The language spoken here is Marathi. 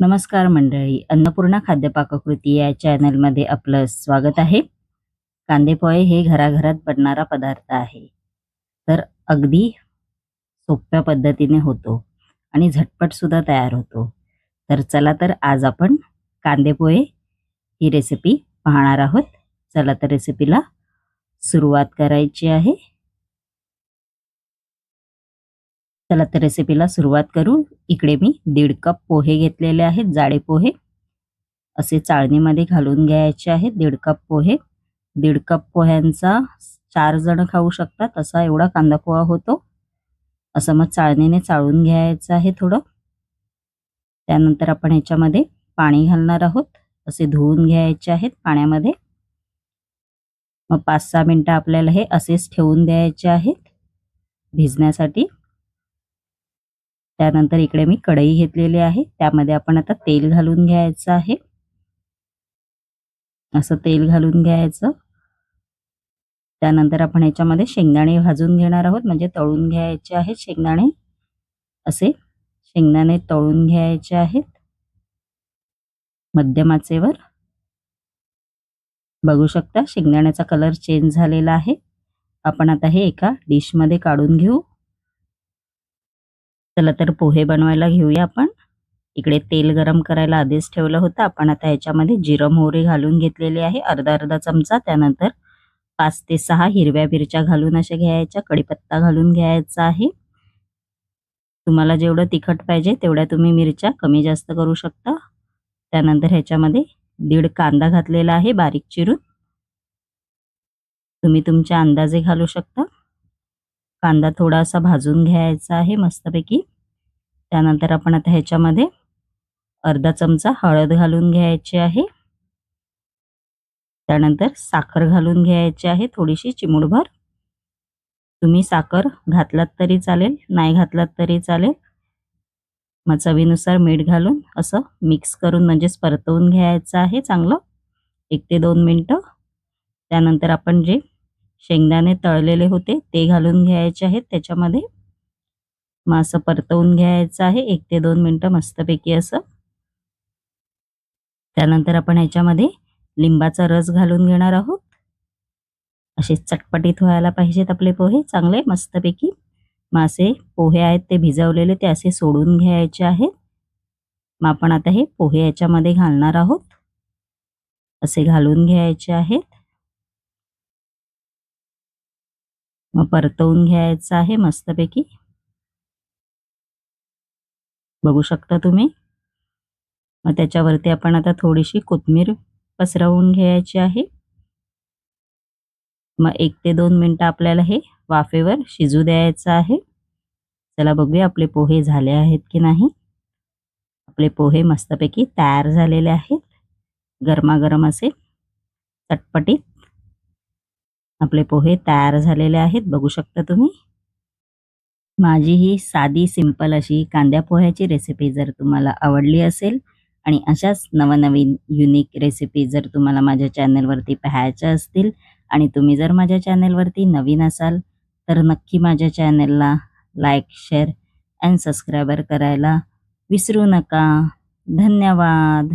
नमस्कार मंडळी अन्नपूर्णा खाद्यपाककृती या चॅनलमध्ये आपलं स्वागत आहे. कांदेपोहे हे घराघरात बनणारा पदार्थ आहे. तर अगदी सोप्या पद्धतीने होतो आणि झटपटसुद्धा तयार होतो. तर चला तर आज आपण कांदेपोहे ही रेसिपी पाहणार आहोत. चला तर रेसिपीला सुरुवात करायची आहे. चला तर रेसिपीला सुरुवात करू. इकडे मी दीड कप पोहे घेतलेले आहेत जाडे पोहे. असे चाळणीमध्ये घालून घ्यायचे आहेत दीड कप पोहे. दीड कप पोह्यांचा चार जण खाऊ शकतात असा एवढा कांदा पोहा होतो. असं मग चाळणीने चाळून घ्यायचं आहे थोडं. त्यानंतर आपण ह्याच्यामध्ये पाणी घालणार आहोत. असे धुवून घ्यायचे आहेत पाण्यामध्ये. मग पाच सहा मिनटं आपल्याला हे असेच ठेवून द्यायचे आहेत. भिजण्यासाठी त्यानंतर इकडे मी कढई घेतलेली आहे. त्यामध्ये आपण आता तेल घालून घ्यायचं आहे. असं तेल घालून घ्यायचं. त्यानंतर आपण याच्यामध्ये शेंगदाणे भाजून घेणार आहोत. म्हणजे तळून घ्यायचे आहेत शेंगदाणे. असे शेंगदाणे तळून घ्यायचे आहेत. मध्यमाचेवर. बघू शकता शेंगदाण्याचा कलर चेंज झालेला आहे. आपण आता हे एका डिशमध्ये काढून घेऊ. चला तर पोहे बनवायला घेऊया आपण. इकडे तेल गरम करायला आधीच ठेवलं होतं. आपण आता याच्यामध्ये जिरं मोहरी घालून घेतलेली आहे. अर्धा अर्धा चमचा. त्यानंतर पाच ते सहा हिरव्या मिरच्या घालून अशा घ्यायच्या. कढीपत्ता घालून घ्यायचा आहे. तुम्हाला जेवढं तिखट पाहिजे तेवढ्या तुम्ही मिरच्या कमी जास्त करू शकता. त्यानंतर ह्याच्यामध्ये दीड कांदा घातलेला आहे बारीक चिरून. तुम्ही तुमच्या अंदाजे घालू शकता. कांदा थोडासा भाजून घ्यायचा आहे मस्तपैकी. त्यानंतर आपण आता ह्याच्यामध्ये अर्धा चमचा हळद घालून घ्यायची आहे. त्यानंतर साखर घालून घ्यायची आहे थोडीशी चिमूडभर तुम्ही साखर घातलात तरी चालेल नाही घातलात तरी चालेल. मग चवीनुसार मीठ घालून असं मिक्स करून म्हणजेच परतवून घ्यायचं आहे चांगलं. एक ते दोन मिनटं. त्यानंतर आपण जे शेंगदाणे तळलेले होते ते घालून घ्यायचे आहेत त्याच्यामध्ये मग असं परतवून घ्यायचं आहे एक ते दोन मिनटं मस्तपैकी असं. त्यानंतर आपण ह्याच्यामध्ये लिंबाचा रस घालून घेणार आहोत. असे चटपटीत व्हायला पाहिजेत आपले पोहे चांगले मस्तपैकी. मासे पोहे आहेत ते भिजवलेले ते असे सोडून घ्यायचे आहेत. मग आपण आता हे पोहे याच्यामध्ये घालणार आहोत. असे घालून घ्यायचे आहेत. मग परतवून घ्यायचं आहे मस्तपैकी. बघू शकता तुम्ही. मग त्याच्यावरती आपण आता थोडीशी कोथमीर पसरवून घ्यायची आहे. मग एक ते दोन मिनटं आपल्याला हे वाफेवर शिजू द्यायचं आहे. चला बघूया आपले पोहे झाले आहेत की नाही. आपले पोहे मस्तपैकी तयार झालेले आहेत. गरमागरम असे चटपटीत. आपले पोहे तयार झालेले आहेत बघू शकता तुम्ही. माझी ही साधी सिंपल अशी कांद्या पोह्याची रेसिपी जर तुम्हाला आवडली असेल आणि अशाच नवनवीन युनिक रेसिपी जर तुम्हाला माझ्या चॅनलवरती पाहायच्या असतील आणि तुम्ही जर माझ्या चॅनलवरती नवीन असाल तर नक्की माझ्या चॅनलला लाईक शेअर अँड सबस्क्रायबर करायला विसरू नका. धन्यवाद.